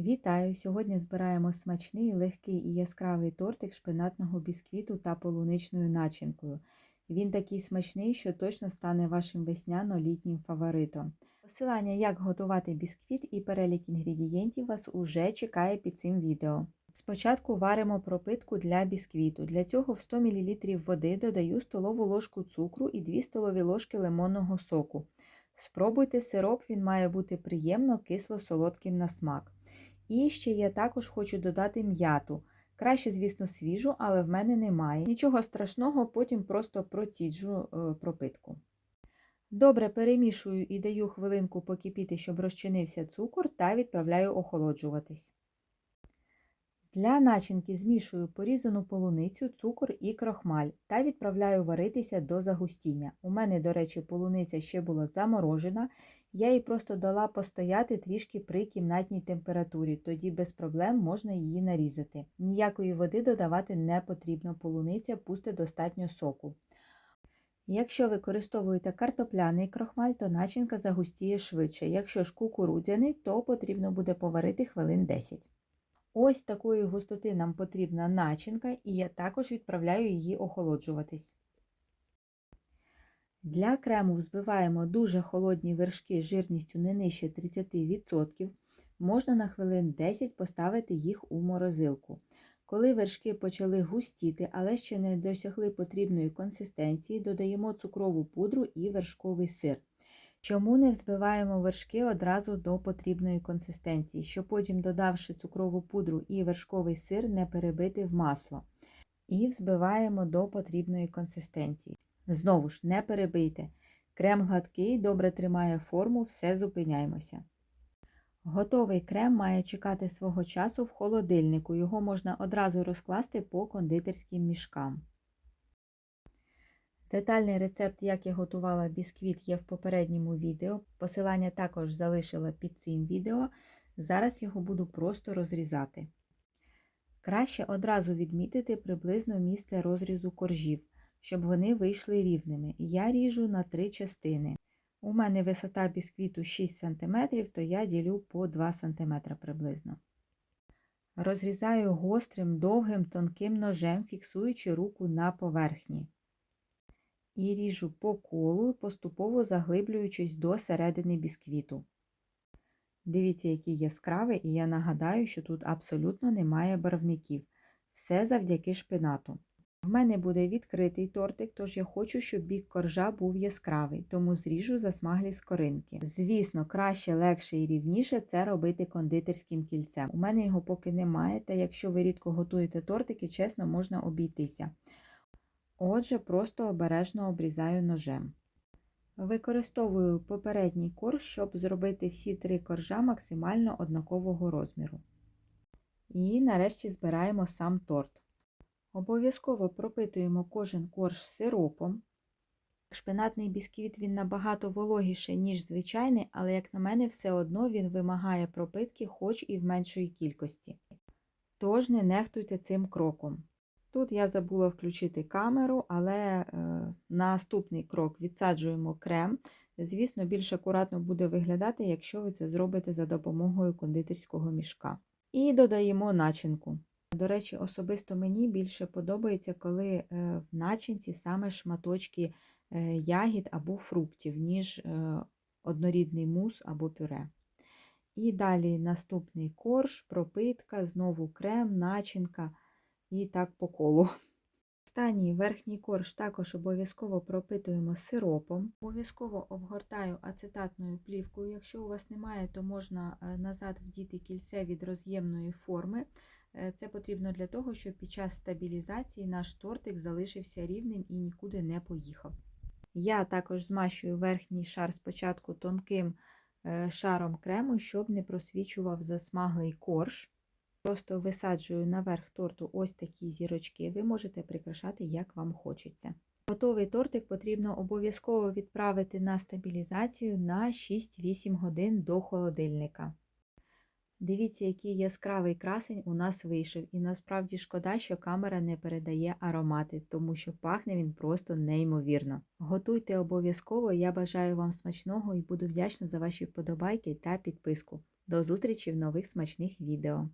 Вітаю! Сьогодні збираємо смачний, легкий і яскравий тортик шпинатного бісквіту та полуничною начинкою. Він такий смачний, що точно стане вашим весняно-літнім фаворитом. Посилання, як готувати бісквіт і перелік інгредієнтів вас уже чекає під цим відео. Спочатку варимо пропитку для бісквіту. Для цього в 100 мл води додаю столову ложку цукру і 2 столові ложки лимонного соку. Спробуйте сироп, він має бути приємно кисло-солодким на смак. І ще я також хочу додати м'яту. Краще, звісно, свіжу, але в мене немає. Нічого страшного, потім просто проціджу е, пропитку. Добре перемішую і даю хвилинку покипіти, щоб розчинився цукор, та відправляю охолоджуватись. Для начинки змішую порізану полуницю, цукор і крохмаль та відправляю варитися до загустіння. У мене, до речі, полуниця ще була заморожена, я її просто дала постояти трішки при кімнатній температурі, тоді без проблем можна її нарізати. Ніякої води додавати не потрібно, полуниця пусте достатньо соку. Якщо використовуєте картопляний крохмаль, то начинка загустіє швидше. Якщо ж кукурудзяний, то потрібно буде поварити хвилин 10. Ось такої густоти нам потрібна начинка, і я також відправляю її охолоджуватись. Для крему взбиваємо дуже холодні вершки з жирністю не нижче 30%. Можна на хвилин 10 поставити їх у морозилку. Коли вершки почали густіти, але ще не досягли потрібної консистенції, додаємо цукрову пудру і вершковий сир. Чому не взбиваємо вершки одразу до потрібної консистенції, щоб потім, додавши цукрову пудру і вершковий сир, не перебити в масло. І взбиваємо до потрібної консистенції. Знову ж, не перебийте. Крем гладкий, добре тримає форму, все зупиняємося. Готовий крем має чекати свого часу в холодильнику. Його можна одразу розкласти по кондитерським мішкам. Детальний рецепт, як я готувала бісквіт, є в попередньому відео. Посилання також залишила під цим відео. Зараз його буду просто розрізати. Краще одразу відмітити приблизно місце розрізу коржів, щоб вони вийшли рівними. Я ріжу на три частини. У мене висота бісквіту 6 см, то я ділю по 2 см приблизно. Розрізаю гострим, довгим, тонким ножем, фіксуючи руку на поверхні і ріжу по колу, поступово заглиблюючись до середини бісквіту. Дивіться, який яскравий, і я нагадаю, що тут абсолютно немає барвників. Все завдяки шпинату. В мене буде відкритий тортик, тож я хочу, щоб бік коржа був яскравий, тому зріжу засмаглі скоринки. Звісно, краще, легше і рівніше це робити кондитерським кільцем. У мене його поки немає, та якщо ви рідко готуєте тортики, чесно, можна обійтися. Отже, просто обережно обрізаю ножем. Використовую попередній корж, щоб зробити всі три коржа максимально однакового розміру. І нарешті збираємо сам торт. Обов'язково пропитуємо кожен корж сиропом. Шпинатний бісквіт він набагато вологіший, ніж звичайний, але, як на мене, все одно він вимагає пропитки хоч і в меншої кількості. Тож не нехтуйте цим кроком. Тут я забула включити камеру, але е, наступний крок відсаджуємо крем. Звісно, більш акуратно буде виглядати, якщо ви це зробите за допомогою кондитерського мішка. І додаємо начинку. До речі, особисто мені більше подобається, коли е, в начинці саме шматочки е, ягід або фруктів, ніж е, однорідний мус або пюре. І далі наступний корж, пропитка, знову крем, начинка і так по колу. Останній верхній корж також обов'язково пропитуємо сиропом. Обов'язково обгортаю ацетатною плівкою. Якщо у вас немає, то можна е, назад вдіти кільце від роз'ємної форми. Е, це потрібно для того, щоб під час стабілізації наш тортик залишився рівним і нікуди не поїхав. Я також змащую верхній шар спочатку тонким е, шаром крему, щоб не просвічував засмаглий корж. Просто висаджую наверх торту ось такі зірочки, ви можете прикрашати, як вам хочеться. Готовий тортик потрібно обов'язково відправити на стабілізацію на 6-8 годин до холодильника. Дивіться, який яскравий красень у нас вийшов, і насправді шкода, що камера не передає аромати, тому що пахне він просто неймовірно. Готуйте обов'язково, я бажаю вам смачного і буду вдячна за ваші вподобайки та підписку. До зустрічі в нових смачних відео!